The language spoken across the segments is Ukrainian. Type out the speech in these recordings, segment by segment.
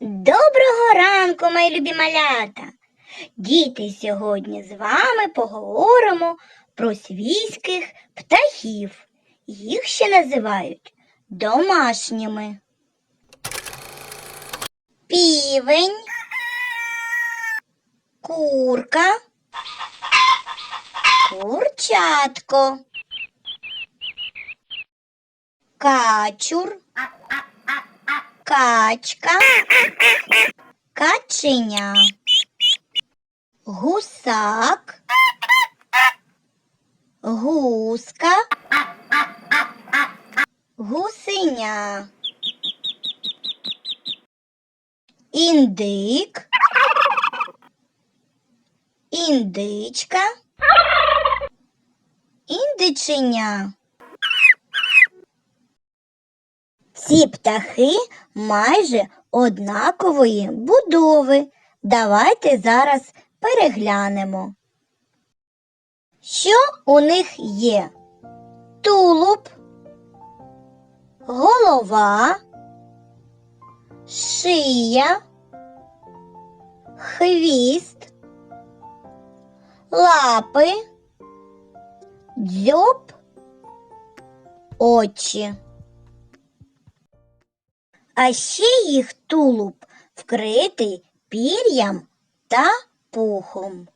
Доброго ранку, мої любі малята! Діти, сьогодні з вами поговоримо про свійських птахів. Їх ще називають домашніми. Півень, курка, курчатко, качур, качка, каченя, гусак, гуска, гусеня, індик, індичка, індиченя. Ці птахи майже однакової будови. Давайте зараз переглянемо. Що у них є? Тулуб, голова, шия, хвіст, лапи, дзьоб, очі. А ще їх тулуб вкритий пір'ям та пухом.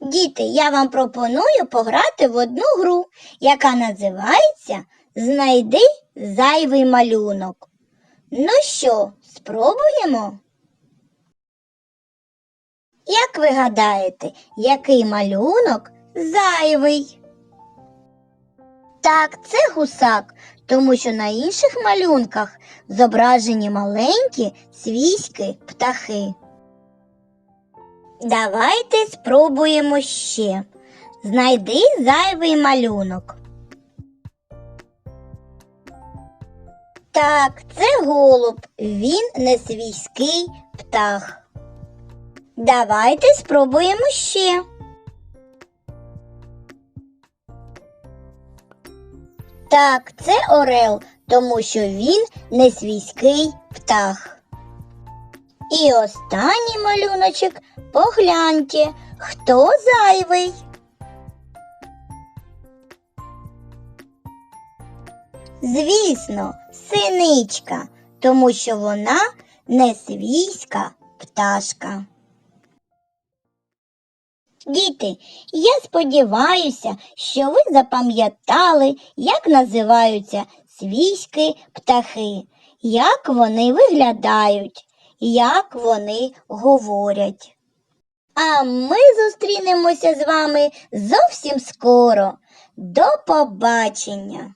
Діти, я вам пропоную пограти в одну гру, яка називається Знайди зайвий малюнок. Ну що, спробуємо? Як ви гадаєте, який малюнок зайвий? Так, це гусак, тому що на інших малюнках зображені маленькі свійські птахи. Давайте спробуємо ще. Знайди зайвий малюнок. Так, це голуб, він не свійський птах. Давайте спробуємо ще. Так, це орел, тому що він не свійський птах. І останній малюночок погляньте, хто зайвий. Звісно, синичка, тому що вона не свійська пташка. Діти, я сподіваюся, що ви запам'ятали, як називаються свійські птахи, як вони виглядають, як вони говорять. А ми зустрінемося з вами зовсім скоро. До побачення!